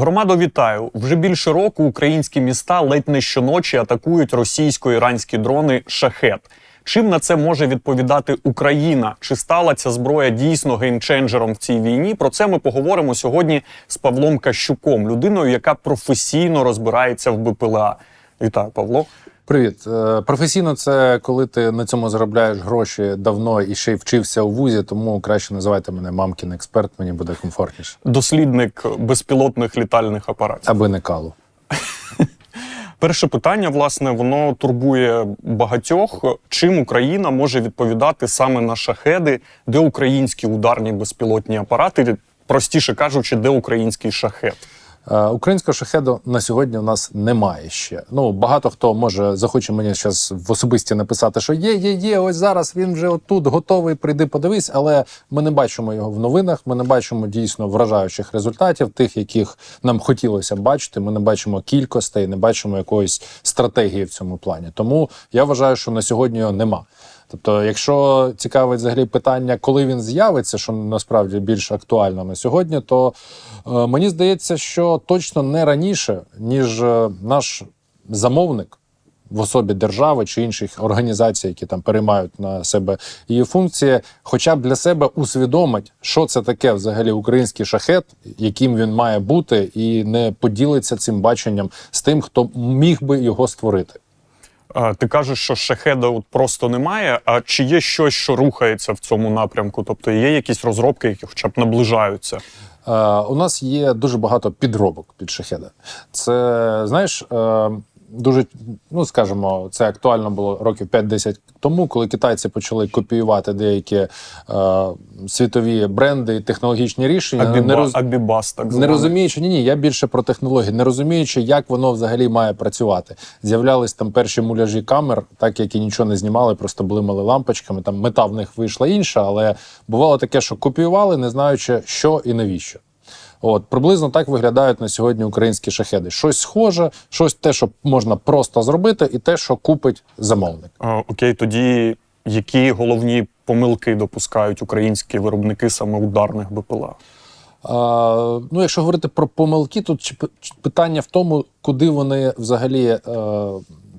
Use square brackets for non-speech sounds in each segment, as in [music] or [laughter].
Громадо, вітаю! Вже більше року українські міста ледь не щоночі атакують російсько-іранські дрони шахет. Чим на це може відповідати Україна? Чи стала ця зброя дійсно геймченджером в цій війні? Про це ми поговоримо сьогодні з Павлом Кащуком, людиною, яка професійно розбирається в БПЛА. Вітаю, Павло. Привіт. Е, Професійно це коли ти на цьому заробляєш гроші давно і ще й вчився у вузі, тому краще називайте мене мамкін експерт, мені буде комфортніше. Дослідник безпілотних літальних апаратів. Аби не калу. Перше питання, власне, воно турбує багатьох. Чим Україна може відповідати саме на шахеди, де українські ударні безпілотні апарати, простіше кажучи, де український шахет? Е, Українського шахеду на сьогодні у нас немає ще. Ну багато хто може захоче мені зараз в особисті написати, що є, є, є. Ось зараз він вже отут готовий. Прийди, подивись. Але ми не бачимо його в новинах. Ми не бачимо дійсно вражаючих результатів, тих, яких нам хотілося бачити. Ми не бачимо кількостей, не бачимо якоїсь стратегії в цьому плані. Тому я вважаю, що на сьогодні його нема. Тобто, якщо цікавить взагалі питання, коли він з'явиться, що насправді більш актуально на сьогодні, то е, мені здається, що точно не раніше, ніж е, наш замовник в особі держави чи інших організацій, які там переймають на себе її функції, хоча б для себе усвідомить, що це таке взагалі український шахет, яким він має бути, і не поділиться цим баченням з тим, хто міг би його створити. Ти кажеш, що шахеда от просто немає. А чи є щось, що рухається в цьому напрямку? Тобто є якісь розробки, які хоча б наближаються? Е, у нас є дуже багато підробок під шахеда. Це знаєш. Дуже ну скажімо, це актуально було років 5-10 тому, коли китайці почали копіювати деякі е, світові бренди і технологічні рішення, Абіба, не роз... Абібас, так Не розуміючи, ні, ні, я більше про технології, не розуміючи, як воно взагалі має працювати. З'являлись там перші муляжі камер, так які нічого не знімали, просто блимали лампочками. Там мета в них вийшла інша, але бувало таке, що копіювали, не знаючи, що і навіщо. От приблизно так виглядають на сьогодні українські шахеди. Щось схоже, щось те, що можна просто зробити, і те, що купить замовник. А, Окей, тоді які головні помилки допускають українські виробники саме ударних БПЛА? А, ну, якщо говорити про помилки, тут питання в тому, куди вони взагалі е,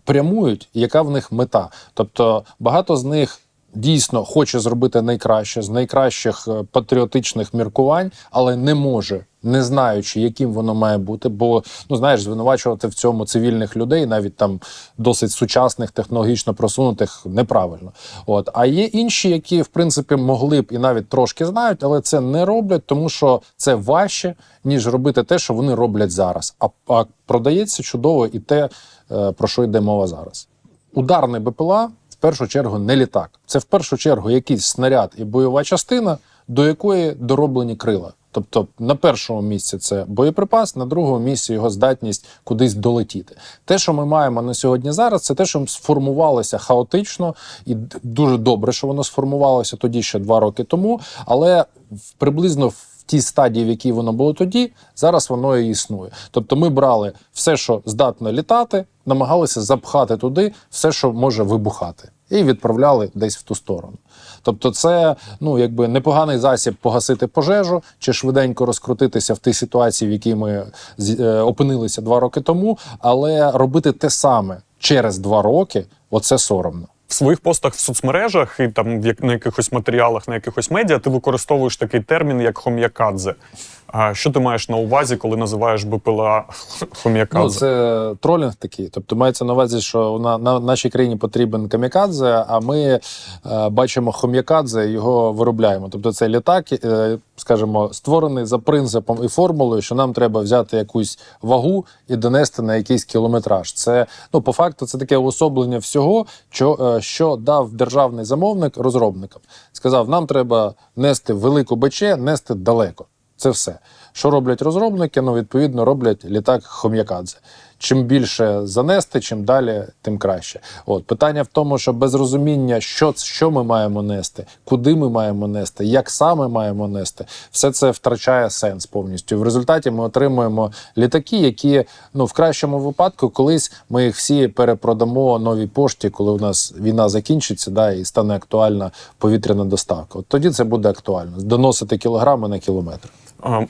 прямують, і яка в них мета. Тобто багато з них. Дійсно хоче зробити найкраще з найкращих е, патріотичних міркувань, але не може, не знаючи, яким воно має бути. Бо ну знаєш, звинувачувати в цьому цивільних людей, навіть там досить сучасних, технологічно просунутих, неправильно. От а є інші, які в принципі могли б і навіть трошки знають, але це не роблять, тому що це важче ніж робити те, що вони роблять зараз. А, а продається чудово і те, е, про що йде мова зараз. Ударний БПЛА в першу чергу не літак. Це в першу чергу якийсь снаряд і бойова частина, до якої дороблені крила. Тобто на першому місці це боєприпас, на другому місці його здатність кудись долетіти. Те, що ми маємо на сьогодні зараз, це те, що сформувалося хаотично, і дуже добре, що воно сформувалося тоді ще два роки тому. Але приблизно в тій стадії, в якій воно було тоді, зараз воно і існує. Тобто, ми брали все, що здатно літати, намагалися запхати туди все, що може вибухати, і відправляли десь в ту сторону. Тобто, це ну якби непоганий засіб погасити пожежу чи швиденько розкрутитися в тій ситуації, в якій ми е, опинилися два роки тому, але робити те саме через два роки, оце соромно. В своїх постах в соцмережах і там як- на якихось матеріалах, на якихось медіа ти використовуєш такий термін, як хом'якадзе. А що ти маєш на увазі, коли називаєш БПЛА [laughs] хом'якадзе? Ну, це тролінг такий. Тобто мається на увазі, що на, на нашій країні потрібен камікадзе, а ми е, бачимо хом'якадзе, і його виробляємо. Тобто це літак, е, скажімо, створений за принципом і формулою, що нам треба взяти якусь вагу і донести на якийсь кілометраж. Це ну по факту це таке уособлення всього, що, е, що дав державний замовник розробникам. Сказав, нам треба нести велику БЧ, нести далеко. Це все. Що роблять розробники? Ну, відповідно, роблять літак Хом'якадзе. Чим більше занести, чим далі, тим краще. От питання в тому, що без розуміння, що, що ми маємо нести, куди ми маємо нести, як саме маємо нести, все це втрачає сенс повністю. В результаті ми отримуємо літаки, які ну в кращому випадку колись ми їх всі перепродамо новій пошті, коли у нас війна закінчиться, да, і стане актуальна повітряна доставка. От тоді це буде актуально доносити кілограми на кілометр.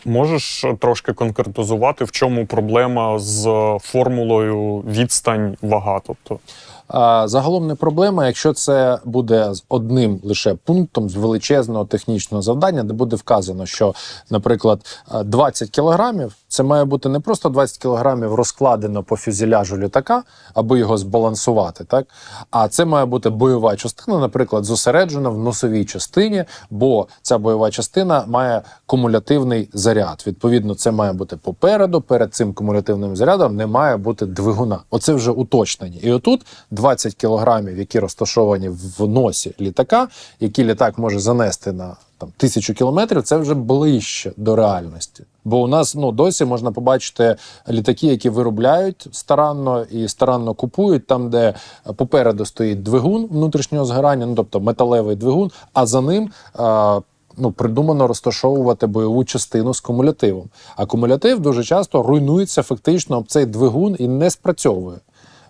Можеш трошки конкретизувати, в чому проблема з формулою відстань вага? Тобто, Загалом не проблема, якщо це буде з одним лише пунктом з величезного технічного завдання, де буде вказано, що, наприклад, а, 20 кілограмів це має бути не просто 20 кілограмів розкладено по фюзеляжу літака, аби його збалансувати, так а це має бути бойова частина, наприклад, зосереджена в носовій частині, бо ця бойова частина має кумулятивний заряд. Відповідно, це має бути попереду. Перед цим кумулятивним зарядом не має бути двигуна. Оце вже уточнення. І отут 20 кілограмів, які розташовані в носі літака, які літак може занести на там тисячу кілометрів, це вже ближче до реальності. Бо у нас ну досі можна побачити літаки, які виробляють старанно і старанно купують, там, де попереду стоїть двигун внутрішнього згорання, ну тобто металевий двигун, а за ним. А, Ну, придумано розташовувати бойову частину з кумулятивом. А кумулятив дуже часто руйнується фактично об цей двигун і не спрацьовує.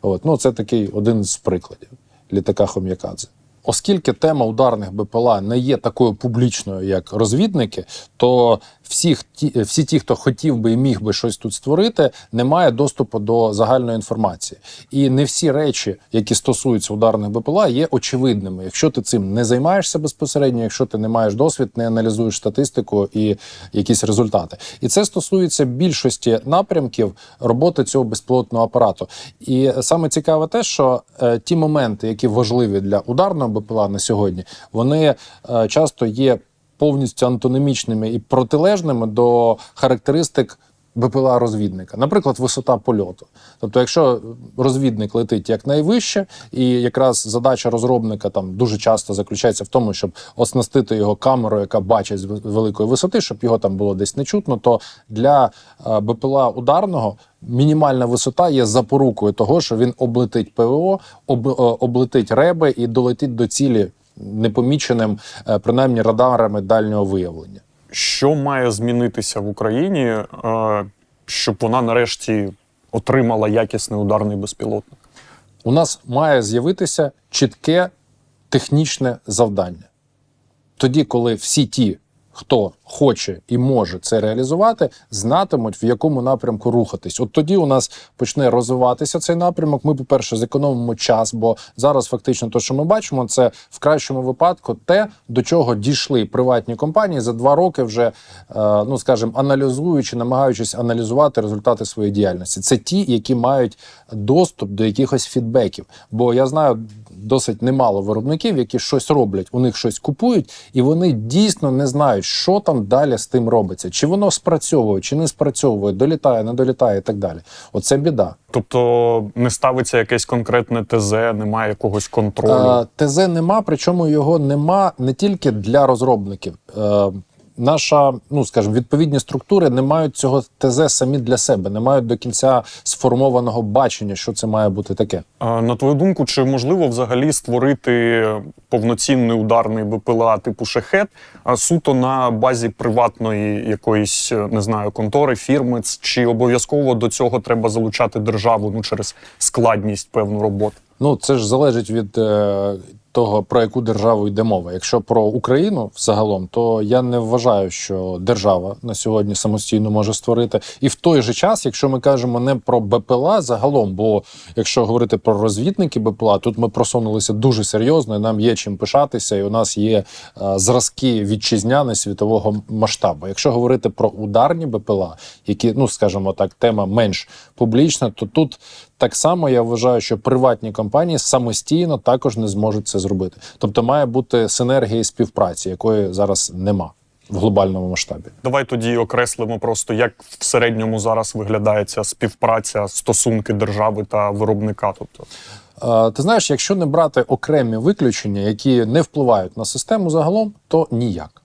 От, ну, це такий один з прикладів літака Хом'якадзе. Оскільки тема ударних БПЛА не є такою публічною, як розвідники, то всіх ті, всі ті, хто хотів би і міг би щось тут створити, не має доступу до загальної інформації. І не всі речі, які стосуються ударних БПЛА, є очевидними. Якщо ти цим не займаєшся безпосередньо, якщо ти не маєш досвід, не аналізуєш статистику і якісь результати. І це стосується більшості напрямків роботи цього безпілотного апарату. І саме цікаве те, що е, ті моменти, які важливі для ударного БПЛА на сьогодні, вони е, часто є повністю антономічними і протилежними до характеристик БПЛА розвідника, наприклад, висота польоту. Тобто, якщо розвідник летить якнайвище, і якраз задача розробника там дуже часто заключається в тому, щоб оснастити його камерою, яка бачить з великої висоти, щоб його там було десь не чутно, то для е, БПЛА ударного мінімальна висота є запорукою того, що він облетить ПВО, об, е, облетить реби і долетить до цілі непоміченим, е, принаймні радарами дальнього виявлення. що має змінитися в Україні, е, щоб вона нарешті отримала якісний ударний безпілотник? у нас має з'явитися чітке технічне завдання. Тоді, коли всі ті, хто хоче і може це реалізувати, знатимуть, в якому напрямку рухатись. От тоді у нас почне розвиватися цей напрямок. Ми, по-перше, зекономимо час, бо зараз фактично те, що ми бачимо, це в кращому випадку те, до чого дійшли приватні компанії за два роки, вже е, ну скажімо, аналізуючи, намагаючись аналізувати результати своєї діяльності. Це ті, які мають доступ до якихось фідбеків. Бо я знаю досить немало виробників, які щось роблять, у них щось купують, і вони дійсно не знають, що там далі з тим робиться, чи воно спрацьовує, чи не спрацьовує, долітає, не долітає і так далі. Оце біда. Тобто не ставиться якесь конкретне ТЗ, немає якогось контролю. Е, ТЗ нема, причому його нема не тільки для розробників. Е, Наша, ну скажімо, відповідні структури не мають цього ТЗ самі для себе, не мають до кінця сформованого бачення, що це має бути таке. А, На твою думку, чи можливо взагалі створити повноцінний ударний БПЛА типу шахет а суто на базі приватної якоїсь е, не знаю контори, фірми, чи обов'язково до цього треба залучати державу ну через складність певну роботи? Ну це ж залежить від е, того, про яку державу йде мова. Якщо про Україну взагалом, то я не вважаю, що держава на сьогодні самостійно може створити. І в той же час, якщо ми кажемо не про БПЛА загалом, бо якщо говорити про розвідники БПЛА, тут ми просунулися дуже серйозно. і Нам є чим пишатися, і у нас є е, зразки вітчизняни світового масштабу. Якщо говорити про ударні БПЛА, які, ну скажімо так, тема менш публічна, то тут так само я вважаю, що приватні компанії самостійно також не зможуть це зробити. Тобто має бути синергія і співпраці, якої зараз нема в глобальному масштабі. Давай тоді окреслимо просто, як в середньому зараз виглядає ця співпраця, стосунки держави та виробника. Тобто, Е, Ти знаєш, якщо не брати окремі виключення, які не впливають на систему загалом, то ніяк.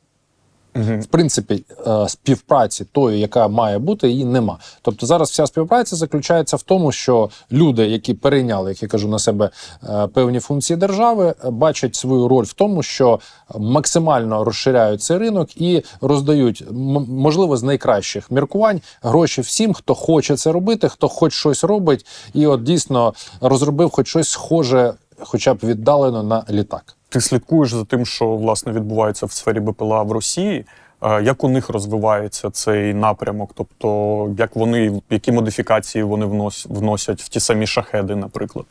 В принципі, е, співпраці тої, яка має бути, її нема. Тобто зараз вся співпраця заключається в тому, що люди, які перейняли, як я кажу, на себе е, певні функції держави, бачать свою роль в тому, що максимально розширяють цей ринок і роздають можливо з найкращих міркувань гроші всім, хто хоче це робити, хто хоч щось робить, і от дійсно розробив хоч щось схоже, хоча б віддалено на літак. Ти слідкуєш за тим, що власне відбувається в сфері БПЛА в Росії. Е, Як у них розвивається цей напрямок? Тобто, як вони, які модифікації вони внос- вносять в ті самі шахеди, наприклад?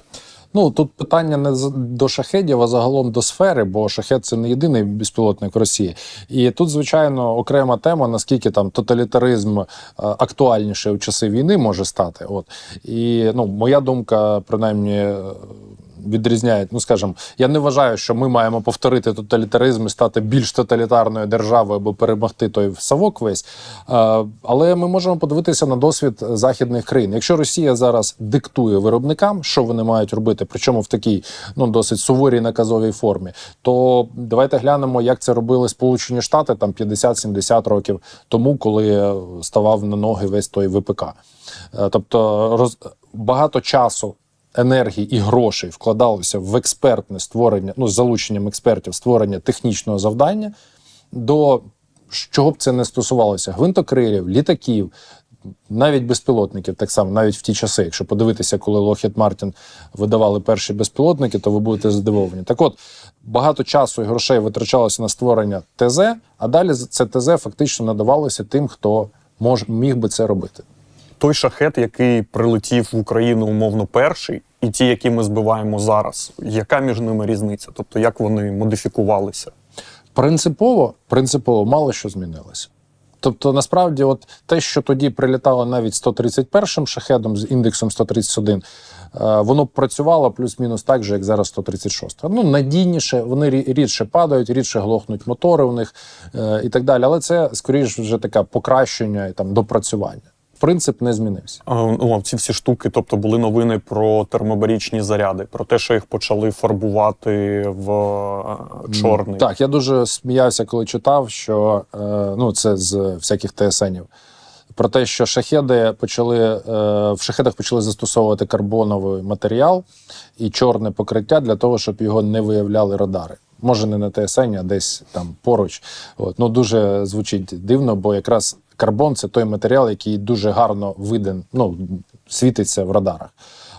Ну тут питання не до шахедів, а загалом до сфери, бо шахет це не єдиний безпілотник Росії. І тут, звичайно, окрема тема, наскільки там тоталітаризм е, актуальніше у часи війни може стати. От і ну, моя думка, принаймні. Е, Відрізняють, ну скажімо, я не вважаю, що ми маємо повторити тоталітаризм і стати більш тоталітарною державою, аби перемогти той совок весь. Е, Але ми можемо подивитися на досвід західних країн. Якщо Росія зараз диктує виробникам, що вони мають робити, причому в такій ну досить суворій наказовій формі, то давайте глянемо, як це робили Сполучені Штати там 50-70 років тому, коли ставав на ноги весь той ВПК. Е, Тобто роз... багато часу. Енергії і грошей вкладалося в експертне створення, ну з залученням експертів, створення технічного завдання до чого б це не стосувалося: гвинтокрилів, літаків, навіть безпілотників, так само, навіть в ті часи. Якщо подивитися, коли Lockheed Martin видавали перші безпілотники, то ви будете здивовані. Так от багато часу і грошей витрачалося на створення ТЗ, а далі це ТЗ фактично надавалося тим, хто мож, міг би це робити. Той шахет, який прилетів в Україну умовно перший, і ті, які ми збиваємо зараз, яка між ними різниця? Тобто, як вони модифікувалися? Принципово, принципово мало що змінилося. Тобто, насправді, от те, що тоді прилітало навіть 131-м шахедом з індексом 131, е, воно працювало плюс-мінус так же, як зараз 136. Ну, надійніше, вони рі- рідше падають, рідше глохнуть мотори у них е, і так далі. Але це скоріш вже таке покращення і там допрацювання. Принцип не змінився. А, Ну, ці всі штуки, тобто були новини про термобарічні заряди, про те, що їх почали фарбувати в е, чорний. Так, я дуже сміявся, коли читав, що е, ну це з всяких ТСНів. Про те, що шахеди почали е, в шахедах почали застосовувати карбоновий матеріал і чорне покриття для того, щоб його не виявляли радари. Може, не на ТСН, а десь там поруч. От. Ну дуже звучить дивно, бо якраз карбон це той матеріал, який дуже гарно виден, ну, світиться в радарах.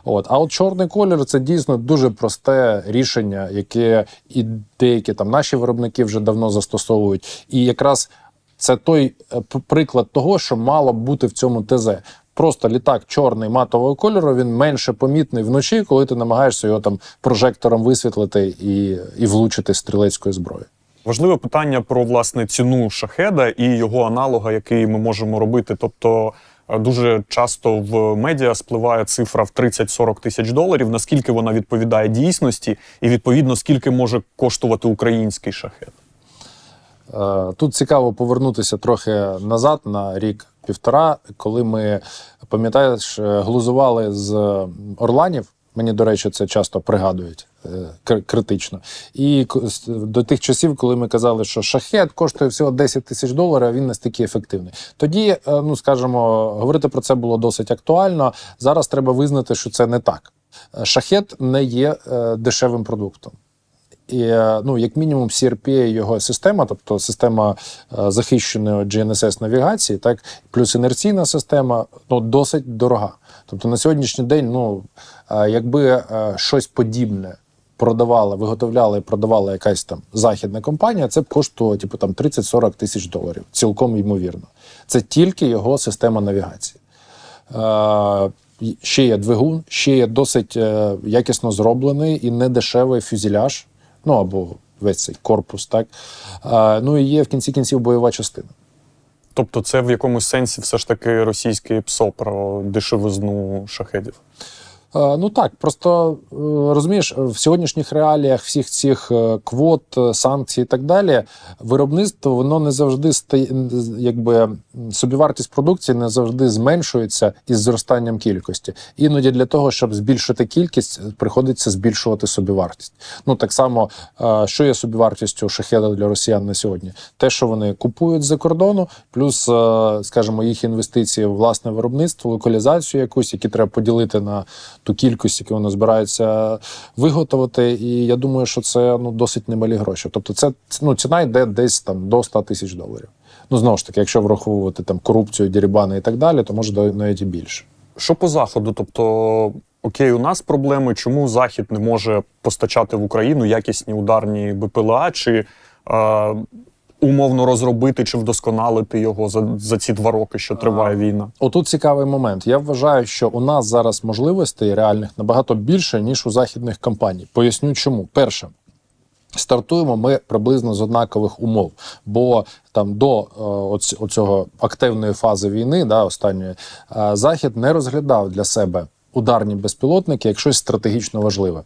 От, а от чорний колір це дійсно дуже просте рішення, яке і деякі там наші виробники вже давно застосовують. І якраз це той е, приклад того, що мало б бути в цьому ТЗ. Просто літак чорний матового кольору, він менше помітний вночі, коли ти намагаєшся його там прожектором висвітлити і, і влучити стрілецькою зброєю. Важливе питання про власне ціну шахеда і його аналога, який ми можемо робити. Тобто е, дуже часто в медіа спливає цифра в 30-40 тисяч доларів. Наскільки вона відповідає дійсності, і відповідно скільки може коштувати український шахет? Е, Тут цікаво повернутися трохи назад на рік-півтора, коли ми пам'ятаєш, е, глузували з Орланів. Мені, до речі, це часто пригадують критично. І до тих часів, коли ми казали, що шахет коштує всього 10 тисяч доларів, а він настільки ефективний. Тоді, е, ну скажімо, говорити про це було досить актуально. Зараз треба визнати, що це не так. Е, Шахет не є е, дешевим продуктом. І, е, ну, як мінімум, CRP його система, тобто система е, захищеної GNSS навігації, так плюс інерційна система, ну досить дорога. Тобто на сьогоднішній день, ну е, якби е, щось подібне продавала, виготовляла і продавала якась там західна компанія, це б коштувало типу там 30-40 тисяч доларів. Цілком ймовірно. Це тільки його система навігації. Е, ще є двигун, ще є досить е, якісно зроблений і недешевий фюзеляж, ну або весь цей корпус, так. Е, ну і є в кінці кінців бойова частина. Тобто, це в якомусь сенсі все ж таки російське ПСО про дешевизну шахедів. Е, Ну так, просто е, розумієш, в сьогоднішніх реаліях всіх цих е, квот, санкцій і так далі, виробництво воно не завжди стає, якби собівартість продукції не завжди зменшується із зростанням кількості. Іноді для того, щоб збільшити кількість, приходиться збільшувати собівартість. Ну так само, що є собівартістю шахеда для росіян на сьогодні? Те, що вони купують з-за кордону, плюс, скажімо, їх інвестиції в власне виробництво, локалізацію якусь, які треба поділити на ту кількість, яку вони збираються виготовити. І я думаю, що це ну досить немалі гроші. Тобто, це ну ціна йде десь там до 100 тисяч доларів. Ну знову ж таки, якщо враховувати там корупцію, дірібани і так далі, то може навіть і більше. Що по заходу? Тобто, окей, у нас проблеми, чому Захід не може постачати в Україну якісні ударні БПЛА? Чи е, умовно розробити чи вдосконалити його за, за ці два роки, що триває війна? Отут цікавий момент. Я вважаю, що у нас зараз можливостей реальних набагато більше, ніж у західних компаній. Поясню чому. Перше. Стартуємо ми приблизно з однакових умов, бо там до е, оцього активної фази війни, да, останньої, е, захід не розглядав для себе ударні безпілотники як щось стратегічно важливе.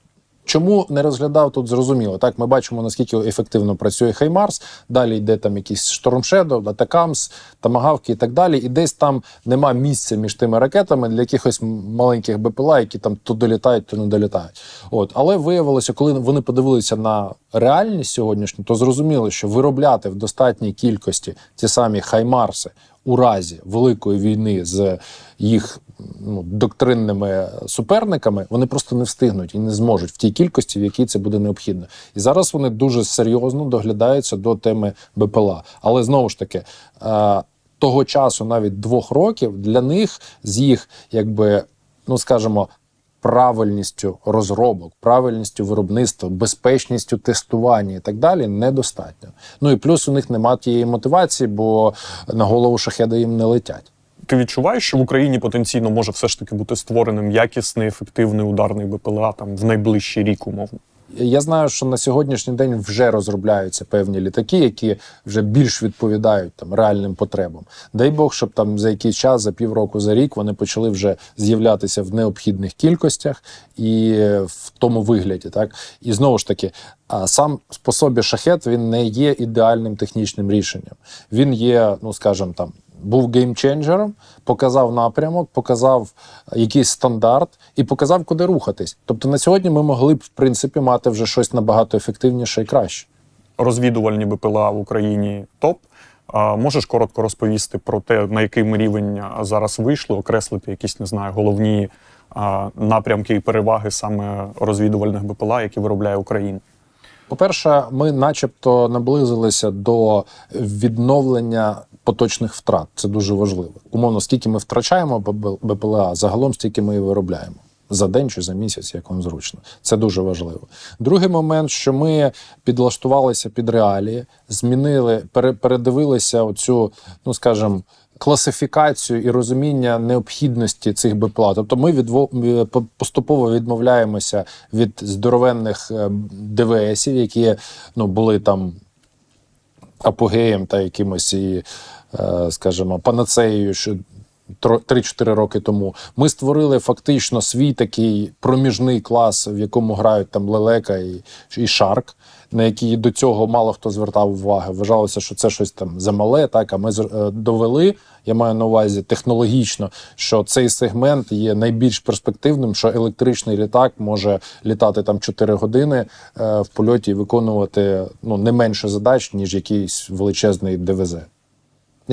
Чому не розглядав тут зрозуміло? Так, ми бачимо наскільки ефективно працює Хаймарс. Далі йде там якийсь Shadow, Атакамс, Тамагавки і так далі. І десь там нема місця між тими ракетами для якихось маленьких БПЛА, які там то долітають, то не долітають. От, але виявилося, коли вони подивилися на реальність сьогоднішню, то зрозуміли, що виробляти в достатній кількості ті самі Хаймарси у разі великої війни з їх ну, доктринними суперниками, вони просто не встигнуть і не зможуть в тій кількості, в якій це буде необхідно. І зараз вони дуже серйозно доглядаються до теми БПЛА. Але знову ж таки. Е- того часу, навіть двох років, для них з їх, якби, ну скажімо, правильністю розробок, правильністю виробництва, безпечністю тестування і так далі недостатньо. Ну і плюс у них немає тієї мотивації, бо на голову шахеда їм не летять. Ти відчуваєш, що в Україні потенційно може все ж таки бути створеним якісний, ефективний ударний БПЛА там в найближчий рік, умовно? Я знаю, що на сьогоднішній день вже розробляються певні літаки, які вже більш відповідають там реальним потребам. Дай Бог, щоб там за якийсь час, за півроку, за рік, вони почали вже з'являтися в необхідних кількостях і в тому вигляді. Так і знову ж таки, а сам по собі шахет він не є ідеальним технічним рішенням. Він є, ну скажімо там. Був геймченджером, показав напрямок, показав якийсь стандарт і показав, куди рухатись. Тобто на сьогодні ми могли б в принципі мати вже щось набагато ефективніше і краще. Розвідувальні БПЛА в Україні топ. А можеш коротко розповісти про те, на який рівень зараз вийшли, окреслити якісь, не знаю, головні напрямки і переваги саме розвідувальних БПЛА, які виробляє Україна? По-перше, ми, начебто, наблизилися до відновлення поточних втрат. Це дуже важливо. Умовно, скільки ми втрачаємо БП- БПЛА, загалом стільки ми і виробляємо. За день чи за місяць, як вам зручно, це дуже важливо. Другий момент, що ми підлаштувалися під реалії, змінили, пере- передивилися оцю, ну скажімо, класифікацію і розуміння необхідності цих БПЛА. Тобто ми відво... е, поступово відмовляємося від здоровенних е, ДВСів, які ну, були там апогеєм та якимось і, е, скажімо, панацеєю, 3-4 роки тому. Ми створили фактично свій такий проміжний клас, в якому грають там лелека і, і шарк, на який до цього мало хто звертав увагу. Вважалося, що це щось там замале, так а ми е, довели. Я маю на увазі технологічно, що цей сегмент є найбільш перспективним, що електричний літак може літати там 4 години е, в польоті і виконувати ну не менше задач, ніж якийсь величезний ДВЗ.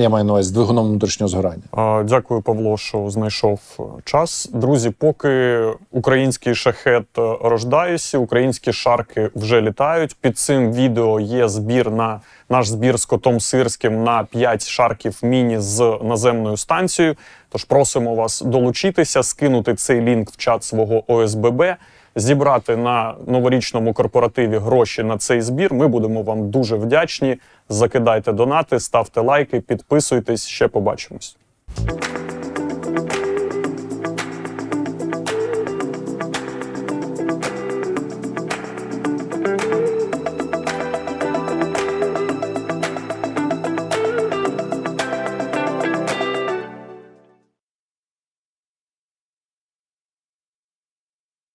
Я маю на увазі з двигуном внутрішнього згорання. Дякую, Павло, що знайшов е, час. Друзі, поки український шахет е, рождається, українські шарки вже літають. Під цим відео є збір на наш збір з котом сирським на 5 шарків міні з наземною станцією. Тож просимо вас долучитися, скинути цей лінк в чат свого ОСББ. Зібрати на новорічному корпоративі гроші на цей збір. Ми будемо вам дуже вдячні. Закидайте донати, ставте лайки, підписуйтесь. Ще побачимось.